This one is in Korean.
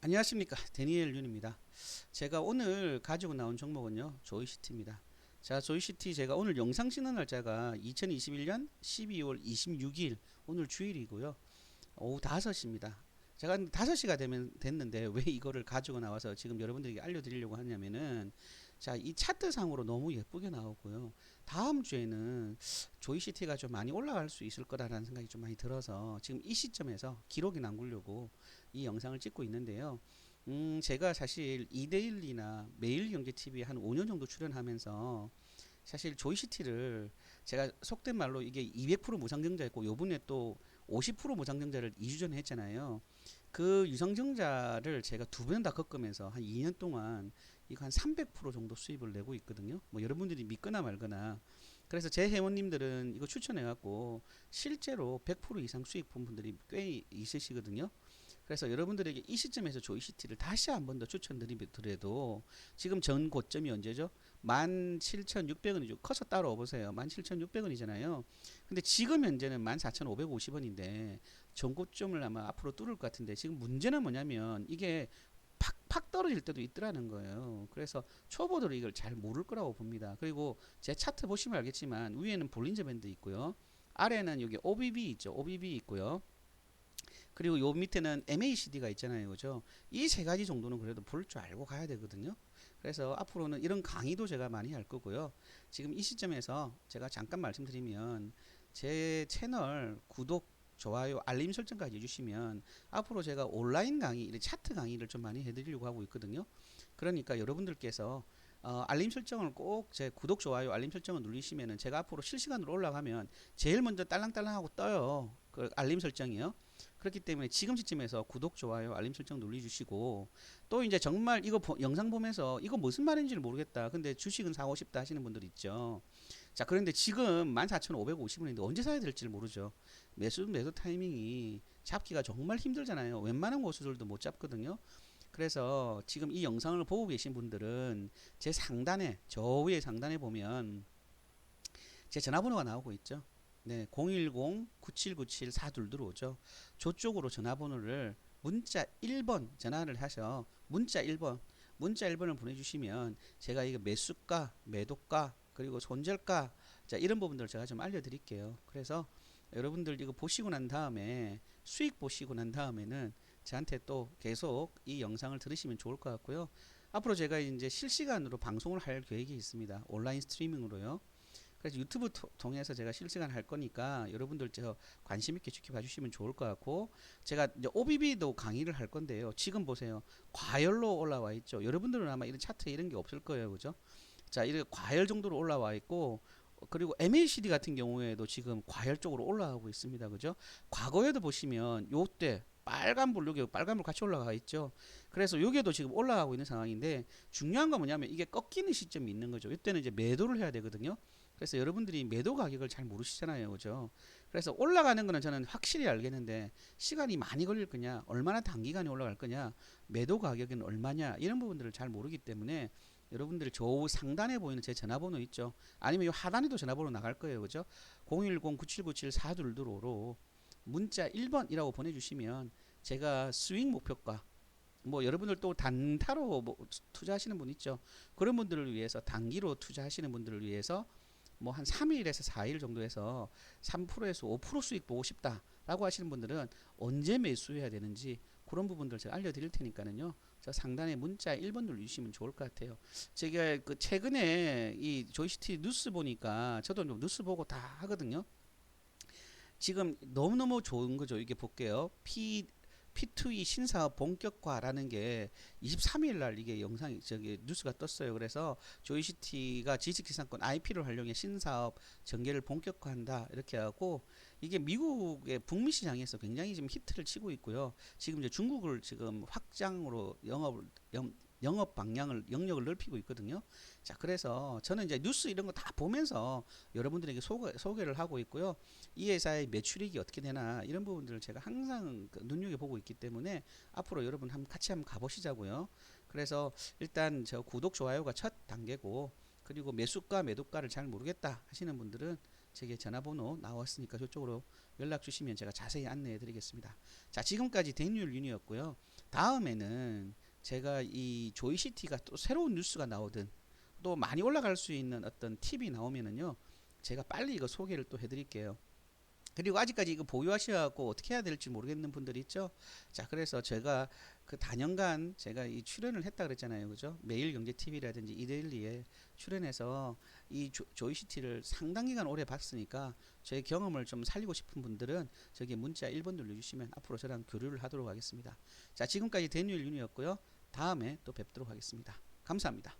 안녕하십니까. 데니엘 윤입니다. 제가 오늘 가지고 나온 종목은요 조이시티입니다. 자 조이시티 제가 오늘 영상 찍는 날짜가 2021년 12월 26일 오늘 주일이고요. 오후 5시입니다. 제가 5시가 되면 됐는데 왜 이거를 가지고 나와서 지금 여러분들에게 알려드리려고 하냐면은 자 이 차트상으로 너무 예쁘게 나오고요 다음 주에는 조이시티가 좀 많이 올라갈 수 있을 거라는 생각이 좀 많이 들어서 지금 이 시점에서 기록이 남기려고 이 영상을 찍고 있는데요. 음, 제가 사실 이데일리나 매일경제TV에 한 5년 정도 출연하면서 사실 조이시티를 제가 속된 말로 이게 200% 무상증자였고 요번에 또 50% 무상증자를 2주 전에 했잖아요. 그 유상증자를 제가 두 번 다 겪으면서 한 2년 동안 이거 한 300% 정도 수입을 내고 있거든요. 뭐 여러분들이 믿거나 말거나 그래서 제 회원님들은 이거 추천해 갖고 실제로 100% 이상 수익 본 분들이 꽤 있으시거든요. 그래서 여러분들에게 이 시점에서 조이시티를 다시 한 번 더 추천드리더라도 지금 전 고점이 언제죠? 17,600원이죠. 커서 따로 보세요. 17,600원이잖아요. 근데 지금 현재는 14,550원인데 전 고점을 아마 앞으로 뚫을 것 같은데 지금 문제는 뭐냐면 이게 팍팍 떨어질 때도 있더라는 거예요. 그래서 초보들은 이걸 잘 모를 거라고 봅니다. 그리고 제 차트 보시면 알겠지만 위에는 볼린저 밴드 있고요. 아래는 여기 OBB 있죠. OBB 있고요. 그리고 요 밑에는 MACD가 있잖아요. 그죠? 이 세 가지 정도는 그래도 볼 줄 알고 가야 되거든요. 그래서 앞으로는 이런 강의도 제가 많이 할 거고요. 지금 이 시점에서 제가 잠깐 말씀드리면 제 채널 구독, 좋아요, 알림 설정까지 해주시면 앞으로 제가 온라인 강의, 차트 강의를 좀 많이 해드리려고 하고 있거든요. 그러니까 여러분들께서 어, 알림 설정을 꼭 제 구독, 좋아요, 알림 설정을 누르시면은 제가 앞으로 실시간으로 올라가면 제일 먼저 딸랑딸랑하고 떠요. 그 알림 설정이요. 그렇기 때문에 지금 시점에서 구독, 좋아요, 알림 설정 눌러주시고 또 이제 정말 이거 보, 영상 보면서 이거 무슨 말인지를 모르겠다. 근데 주식은 사고 싶다 하시는 분들 있죠. 자, 그런데 지금 14,550원인데 언제 사야 될지를 모르죠. 매수 매도 타이밍이 잡기가 정말 힘들잖아요. 웬만한 고수들도 못 잡거든요. 그래서 지금 이 영상을 보고 계신 분들은 제 상단에 저 위에 상단에 보면 제 전화번호가 나오고 있죠. 네, 010-9797-42 들어오죠. 저쪽으로 전화번호를 문자 1번 전화를 하셔. 문자 1번. 문자 1번을 보내주시면 제가 이거 매수가, 매도가, 그리고 손절가, 자, 이런 부분들을 제가 좀 알려드릴게요. 그래서 여러분들 이거 보시고 난 다음에 수익 보시고 난 다음에는 저한테 또 계속 이 영상을 들으시면 좋을 것 같고요. 앞으로 제가 이제 실시간으로 방송을 할 계획이 있습니다. 온라인 스트리밍으로요. 그래서 유튜브 토, 통해서 제가 실시간 할 거니까 여러분들 저 관심 있게 지켜봐 주시면 좋을 것 같고 제가 이제 OBB도 강의를 할 건데요. 지금 보세요. 과열로 올라와 있죠. 여러분들은 아마 이런 차트에 이런 게 없을 거예요. 그죠? 자, 이렇게 과열 정도로 올라와 있고 그리고 MACD 같은 경우에도 지금 과열 쪽으로 올라가고 있습니다. 그죠? 과거에도 보시면 요때 빨간 불 여기 빨간 불 같이 올라가 있죠. 그래서 여기도 지금 올라가고 있는 상황인데 중요한 건 뭐냐면 이게 꺾이는 시점이 있는 거죠. 이때는 이제 매도를 해야 되거든요. 그래서 여러분들이 매도 가격을 잘 모르시잖아요. 그죠? 그래서 올라가는 거는 저는 확실히 알겠는데 시간이 많이 걸릴 거냐, 얼마나 단기간에 올라갈 거냐, 매도 가격은 얼마냐 이런 부분들을 잘 모르기 때문에 여러분들 저 상단에 보이는 제 전화번호 있죠. 아니면 이 하단에도 전화번호 나갈 거예요. 그죠? 010-9797-4222로 문자 1번이라고 보내주시면 제가 스윙 목표가 뭐 여러분들 또 단타로 뭐 투자하시는 분 있죠. 그런 분들을 위해서 단기로 투자하시는 분들을 위해서 뭐 한 3일에서 4일 정도 해서 3%에서 5% 수익 보고 싶다라고 하시는 분들은 언제 매수해야 되는지 그런 부분들 제가 알려드릴 테니까는요. 저 상단에 문자 1번 눌러주시면 좋을 것 같아요. 제가 그 최근에 이 조이시티 뉴스 보니까 저도 좀 뉴스 보고 다 하거든요. 지금 너무너무 좋은 거죠. 이게 볼게요. P P2E 신사업 본격화라는 게 23일 날 이게 영상이 저기 뉴스가 떴어요. 그래서 조이시티가 지식기상권 IP를 활용해 신사업 전개를 본격화한다 이렇게 하고 이게 미국의 북미 시장에서 굉장히 지금 히트를 치고 있고요. 지금 이제 중국을 지금 확장으로 영업을 영, 영업 방향을 영역을 넓히고 있거든요. 자, 그래서 저는 이제 뉴스 이런 거 다 보면서 여러분들에게 소개, 소개를 하고 있고요. 이 회사의 매출액이 어떻게 되나 이런 부분들을 제가 항상 그 눈여겨 보고 있기 때문에 앞으로 여러분 한번 같이 한번 가보시자고요. 그래서 일단 저 구독 좋아요가 첫 단계고 그리고 매수가 매도가를 잘 모르겠다 하시는 분들은 제게 전화번호 나왔으니까 저쪽으로 연락 주시면 제가 자세히 안내해 드리겠습니다. 자, 지금까지 데니얼 윤이었고요. 다음에는 제가 이 조이시티가 또 새로운 뉴스가 나오든 또 많이 올라갈 수 있는 어떤 팁이 나오면은요 제가 빨리 이거 소개를 또 해드릴게요. 그리고 아직까지 이거 보유하셔갖고 어떻게 해야 될지 모르겠는 분들 있죠. 자, 그래서 제가 그 단연간 제가 이 출연을 했다 그랬잖아요, 그죠? 매일 경제 TV라든지 이데일리에 출연해서 이 조, 조이시티를 상당 기간 오래 봤으니까 제 경험을 좀 살리고 싶은 분들은 저기 문자 1번 눌러주시면 앞으로 저랑 교류를 하도록 하겠습니다. 자, 지금까지 데니얼 윤이었고요. 다음에 또 뵙도록 하겠습니다. 감사합니다.